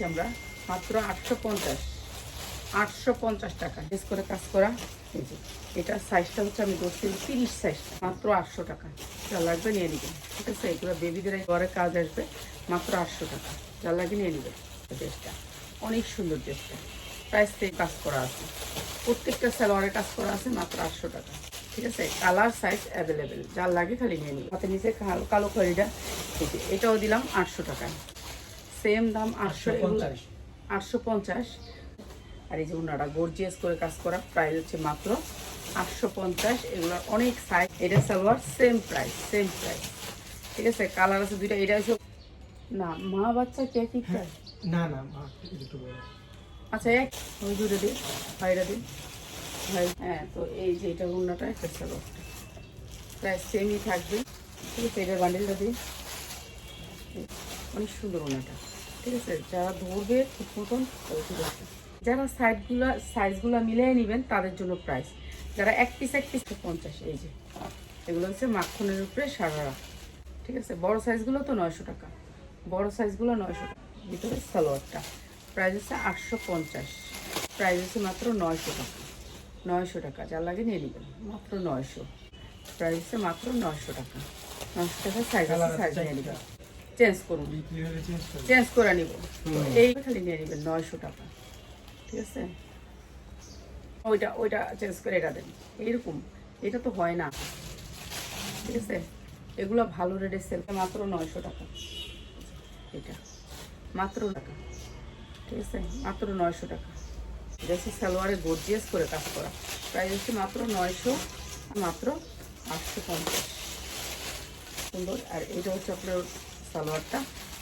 আমরা মাত্র আটশো পঞ্চাশ। আটশো পঞ্চাশ টাকা। বেশ করে কাজ করা। এই যে এটা সাইজটা হচ্ছে আমি ধরছি তিরিশ সাইজটা মাত্র আটশো টাকা। যা লাগবে নিয়ে নেবেন ঠিক আছে, এগুলো বেবিদের ঘরে কাজ আসবে। মাত্র আটশো টাকা। যা লাগে নিয়ে নেবেন ড্রেসটা অনেক সুন্দর ড্রেসটা প্রাইস থেকে কাজ করা আছে। প্রত্যেকটা স্যালোয়ারে কাজ করা আছে মাত্র আটশো টাকা। ঠিক আছে কালার সাইজ অ্যাভেলেবেল যার লাগে খালি নিয়ে নিবে। হাতে নিচে কালো কালো খড়িটা। এটাও দিলাম আটশো টাকায়। সেম দাম আটশো আটশো পঞ্চাশ। আর এই যে ওনারা গর্জিয়াস করে কাজ করা প্রাইস হচ্ছে মাত্র আটশো পঞ্চাশ। এগুলোর অনেক সাইজ এটা salwar same price same price ঠিক আছে? কালার আছে দুইটা এটা হচ্ছে না মা বাচ্চা কে কি না না মা আচ্ছা এক ওই দুটো দিন ভাইরা দিন। ভাই হ্যাঁ তো এই যে এটা অন্যটা একটা সালোয়ারটা প্রায় সেমই থাকবে। ঠিক আছে? এটার বান্ডেলটা দিন। অনেক সুন্দর ওনাটা ঠিক আছে? যারা ধরবে ঠিক মতন তাদের ঠিক আছে যারা সাইডগুলো সাইজগুলো মিলিয়ে নেবেন তাদের জন্য প্রাইস যারা এক পিস এক পিস পঞ্চাশ এই যে। এগুলো হচ্ছে মাখনের উপরে সারারা। ঠিক আছে? বড় সাইজগুলো তো নয়শো টাকা। বড় সাইজগুলো নয়শো টাকা। ভিতরে সালোয়ারটা। প্রাইস হচ্ছে আটশো পঞ্চাশ। প্রাইস হচ্ছে মাত্র নয়শো টাকা। নয়শো টাকা। যা লাগে নিয়ে নেবেন। মাত্র নয়শো। প্রাইস হচ্ছে মাত্র নয়শো টাকা। নয়শো টাকা সাইজ সাইজ নিয়ে নেবেন। চেঞ্জ করুন। চেঞ্জ করে নিব। এই খালি নিয়ে নেবেন নয়শো টাকা। ঠিক আছে? ওইটা ওইটা চেঞ্জ করে এটা দেন। এইরকম। এটা তো হয় না। ঠিক আছে? এগুলো ভালো রেটে সেল মাত্র নয়শো টাকা। এটা। মাত্র টাকা। ঠিক আছে? মাত্র নয়শো টাকা। এটা হচ্ছে সালোয়ারে গর্জিয়াস করে কাজ করা। প্রাইস হচ্ছে মাত্র নয়শো মাত্র আটশো পঞ্চাশ। সুন্দর। আর এটা হচ্ছে আপনার সালোয়ারটা।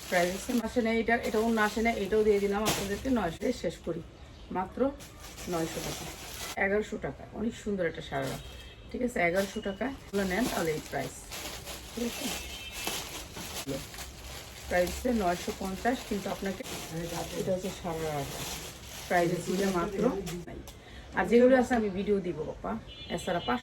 প্রাইস হচ্ছে মাসে নেই এটা এটাও না, আসে না, এটাও দিয়ে দিলাম আপনাদেরকে নয়শো দিয়ে শেষ করি। মাত্র নয়শো টাকা, এগারোশো টাকা, অনেক সুন্দর একটা সারা ঠিক আছে, এগারোশো টাকা, এগুলো নেন তাহলে এই প্রাইস ঠিক আছে? প্রাইস নয়শো পঞ্চাশ, কিন্তু আপনাকে এটা হচ্ছে সারা প্রাইস মাত্র আর যেগুলো আছে আমি ভিডিও দিব, বাপ্পা। এছাড়া পাঁচ